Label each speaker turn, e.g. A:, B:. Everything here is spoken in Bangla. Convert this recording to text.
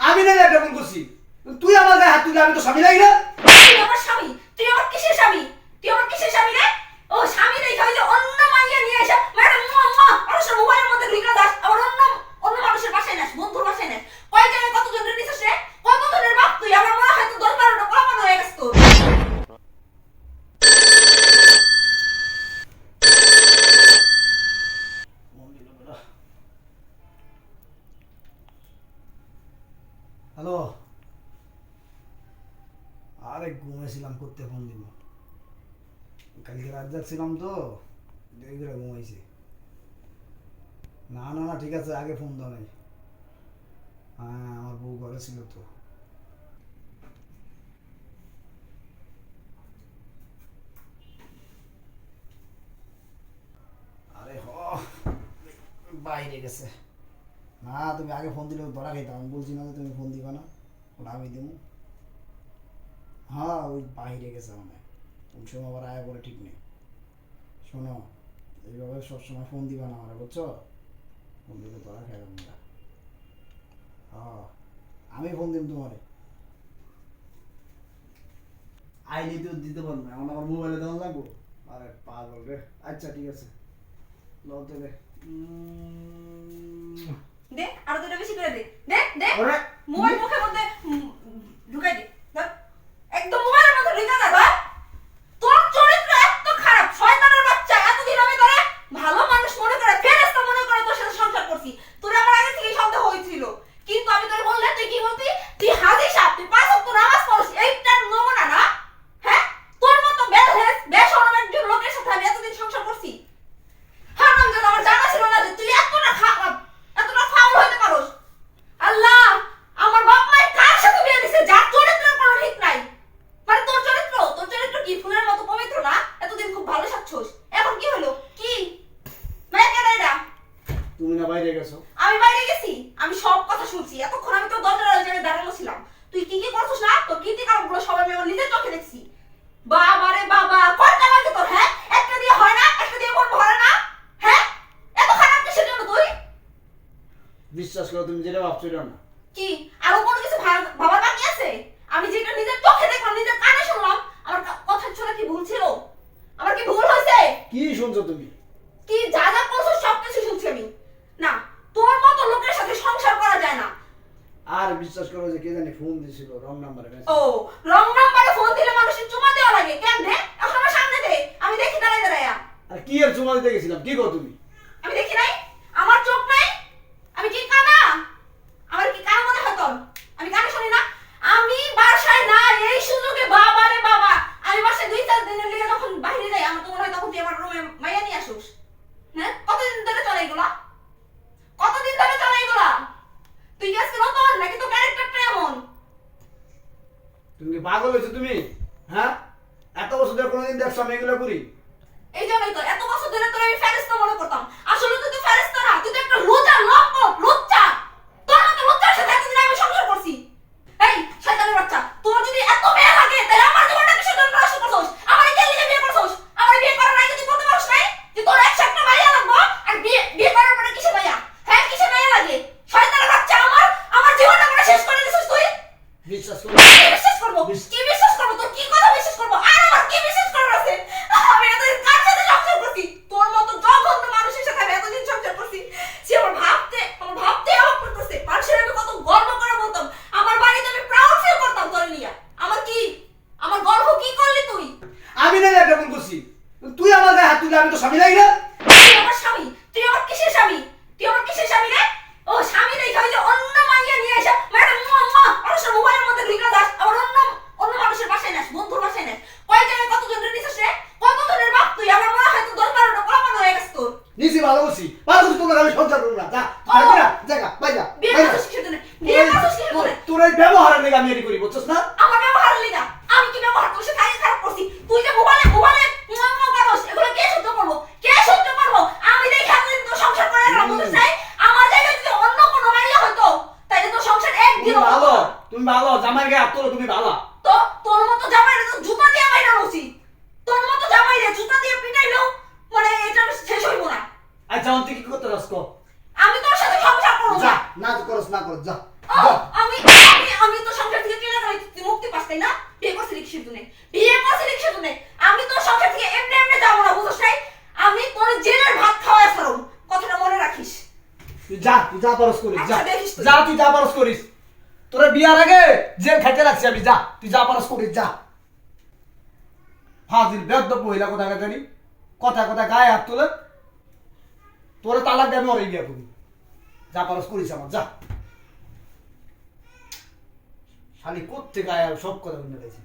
A: আমি না একটা ফোন করছি। তুই আমার গায়ে হাত তুলে, আমি তো স্বামী লাগি না?
B: আমার স্বামী তুই আমার কিসের স্বামী তুই আমার কিসের স্বামী রে ও স্বামী দেখে ওই যে অন্য মাইয়া নিয়ে এসে ম্যাডাম মুয়া মুয়া মানুষের মোবাইলের মধ্যে ঢুকে দাস আবার অন্য অন্য মানুষের বাসায় নাস বন্ধুর বাসায় নাস কয় জায়গায় কত জনের নিছিস রে কত জনের বাপ তুই আমার মনে হয় তো দশ বারোটা কলাপান হয়ে গেছে তোর
A: হ্যালো আরে ঘুমাইছিলাম, করতে ফোন দিব। কালকে রাত যাচ্ছিলাম তো, দেরি করে না না না, ঠিক আছে, আগে ফোন দাও নাই। হ্যাঁ আমার বউ ঘরে ছিল তো। আরে হ, বাইরে গেছে। না, তুমি আগে ফোন দিলে ধরা খাইতাম বলছি না তুমি ফোন দিবা না, ওটা আমি দিব হ্যাঁ ওই বাইরে গেছে মানে কোন সময় আবার আয় বলে ঠিক নেই। শোনো এইভাবে সবসময় ফোন দিবা না আমার বুঝছ? ফোন দিলে ধরা খাইলাম না হ্যাঁ আমি ফোন দিব তোমারে। আইনি তো দিতে পারব না এখন আমার মোবাইলে দেওয়া লাগবো? আরে পাগল রে। আচ্ছা ঠিক আছে। লও তবে
B: দে আরও দুটো বেশি করে দে। দে দে। মোবাইল মুখের মধ্যে ঢুকাই দে ধর। একদম মোবাইলের মধ্যে ঢুকা দে ভাই তোর চরিত্র এত খারাপ শয়তানের বাচ্চা এতদিন আমি তোরে ভালো মানুষ মনে করে ফেরেশতা মনে করে তোর সাথে সংসার করছি তোর আমার আগে থেকেই সন্দেহ হয়েছিল কিন্তু আমি তোরে বললে তুই কি বলতি তুই হাজি সাহেব তুই পাঁচ ওয়াক্ত নামাজ পড়ছিস এইটার নমুনা না হ্যাঁ তোর মতো বেলহেস বেশরম একজন লোকের সাথে আমি এতদিন সংসার করছি হারাম যেন আমার জানা ছিল না যে তুই এতটা খারাপ এতটা ফাউল হইতে পারোস আল্লাহ আমার বাপ মায়ের কার সাথে বিয়ে দিছে যার চরিত্রের কোনো ঠিক নাই মানে তোর চরিত্র তোর চরিত্র কি ফুলের মতো পবিত্র না এতদিন খুব ভালো সাচ্ছস এখন কি হলো কি মানে কেন এটা
A: তুমি না বাইরে গেছো
B: আমি বাইরে গেছি আমি সব কথা শুনছি এতক্ষণ আমি তো দরজার ওই জায়গায় দাঁড়ানো ছিলাম। তুই কি কি করছিস না? তোর কীর্তি কারণগুলো সব আমি আমার নিজের চোখে দেখছি। বাবা রে বাবা কয়টা লাগে তোর হ্যাঁ? একটা দিয়ে হয় না একটা দিয়ে মন ভরে না? হ্যাঁ? এত খারাপ কিসের জন্য তুই?
A: বিশ্বাস করো তুমি যেটা ভাবছ না।
B: কি? আরও কোনো কিছু ভাবার বাকি আছে? আমি যেটা নিজের চোখে দেখলাম নিজের কানে শুনলাম আমার কথা শুনে কি ভুল ছিল? আমার কি ভুল হয়েছে?
A: কি শুনছো তুমি?
B: কি যা যা করছ সব কিছু শুনছি আমি না তোর মতো লোকের সাথে সংসার করা যায় না
A: আর বিশ্বাস করো যে কে জানি ফোন দিছিল রং নাম্বারে
B: ও রং নাম্বারে ফোন দিলে মানুষের চুমা দেওয়া লাগে। কেন দে এখন আমার সামনে দে আমি দেখি দাঁড়াই দাঁড়াইয়া
A: আর কি আর চুমা দিতে গেছিলাম? কি গো তুমি
B: আমি দেখি নাই আমার চোখ নাই আমি কি কানা আমার কি কানা মনে হয় তোর আমি কানে শুনি না আমি বাসায় না এই সুযোগে বাবা রে বাবা আমি বাসায় দুই চার দিনের লিগে যখন বাইরে যাই আমার তো মনে হয় তখন তুই আমার রুমে মাইয়া নিয়ে আসুস হ্যাঁ কতদিন ধরে চলে এগুলা কতদিন ধরে চলে এগুলা তুই কি আজকে নতুন নাকি তোর ক্যারেক্টারটা এমন
A: তুমি কি পাগল হয়েছো তুমি হ্যাঁ এত বছর ধরে কোনোদিন দেখছ আমি এগুলো করি।
B: এই জন্যই তো, এত বছর ধরে তোর আমি ফেরেস্তা মনে করতাম। আসলে তুই তো ফেরেস্তা না, তুই তো একটা লুচা লম্পট লুচ্চা তোর মতো লুচ্চার সাথে এতদিন আমি সংসার করছি এই শয়তানের বাচ্চা তোর যদি এত মেয়ে লাগে তাহলে আমার জীবনটা কিসের জন্য নষ্ট করছস আমার কে লিখে বিয়ে করছস আমার বিয়ে করার আগে তুই বলতে পারছ নাই যে তোর একশো একটা মাইয়া লাগবো আর বিয়ে বিয়ে করার পরে কিসের মাইয়া হ্যাঁ কিসের মাইয়া লাগে শয়তানের বাচ্চা আমার আমার জীবনটা করে শেষ করে দিছিস তুই
A: বিশ্বাস করো
B: কি বিশ্বাস করব কি বিশ্বাস করব তোর কি কথা বিশ্বাস করব আর আমার কি বিশ্বাস করার আছে আমি এতদিন কার সাথে সংসার করছি তোর মতো জঘন্য মানুষের সাথে আমি এতদিন সংসার করছি সে আমার ভাবতে আমার ভাবতে অবাক করতেছে মানুষের আমি কত গর্ব করে বলতাম আমার বাড়িতে আমি প্রাউড ফিল করতাম তোর নিয়ে আমার কি আমার গর্ব কি করলি তুই
A: আমি না একটা ভুল করছি তুই আমার গায়ে হাত তুলে আমি তো স্বামী লাগি না
B: তুই আমার স্বামী তুই আমার কিসের স্বামী তুই আমার কিসের স্বামী রে ও স্বামী দেখে ওই যে অন্য মাইয়া নিয়ে এসে ম্যাডাম মুয়া মুয়া মানুষের মোবাইলের মধ্যে ঢুকে দাস আবার অন্য অন্য মানুষের বাসায় নাস বন্ধুর বাসায় নাস কয় জায়গায় কত জনের নিছিস রে কত জনের বাপ তুই আমার মনে হয় তো দশ বারোটা কলাপান হয়ে
A: নিছি ভালো করছি ভালো করছি তোমার আমি সংসার করব না। যা না। জায়গা
B: কিসের জন্য
A: তোর? এই ব্যবহারের লেগে আমি এটি করি বুঝছস না?
B: আমার ব্যবহার লিগা আমি কি ব্যবহার সাথে আগে খারাপ করছি? তুই যে মোবাইলে মোবাইলে এগুলো কে সহ্য করব? কে সহ্য করব? আমি দেখে এতদিন তোর সংসার করে বলতে চাই। আমার জায়গায় যদি অন্য কোনো মাইয়া হতো তাহলে তোর সংসার
A: তুমি ভালো তুমি ভালো জামাই গায়ে হাত তোলো তুমি ভালো। আচ্ছা অন্তি কি করতে রাস কো
B: আমি তোর সাথে সংসার করব
A: যা
B: না
A: তো করস না করস যা আমি
B: আমি তো সংসার থেকে কেনা করে তুই মুক্তি পাস তাই না? বিয়ে করছি রিকশির দুনে বিয়ে করছি রিকশির দুনে আমি তো সংসার থেকে এমনি এমনি যাব না বুঝছ নাই? আমি তোর জেলের ভাত খাওয়ায় ফেরম কথাটা মনে রাখিস।
A: যা তুই যা পারস করিস যা।
B: আচ্ছা,
A: যা তুই যা পারস করিস। তোর বিয়ার আগে জেল খাইতে রাখছি আমি যা তুই যা পারস করিস যা। ফাজিল বেদ্য পহিলা কোথায় জানি? কথা কথা গায়ে হাত তোলে তোরে তালাক দেবে ওরে বিয়া করি যা পারস করিস আমার, যা। শালি কোথেকে আয় সব কথা বলে গেছে?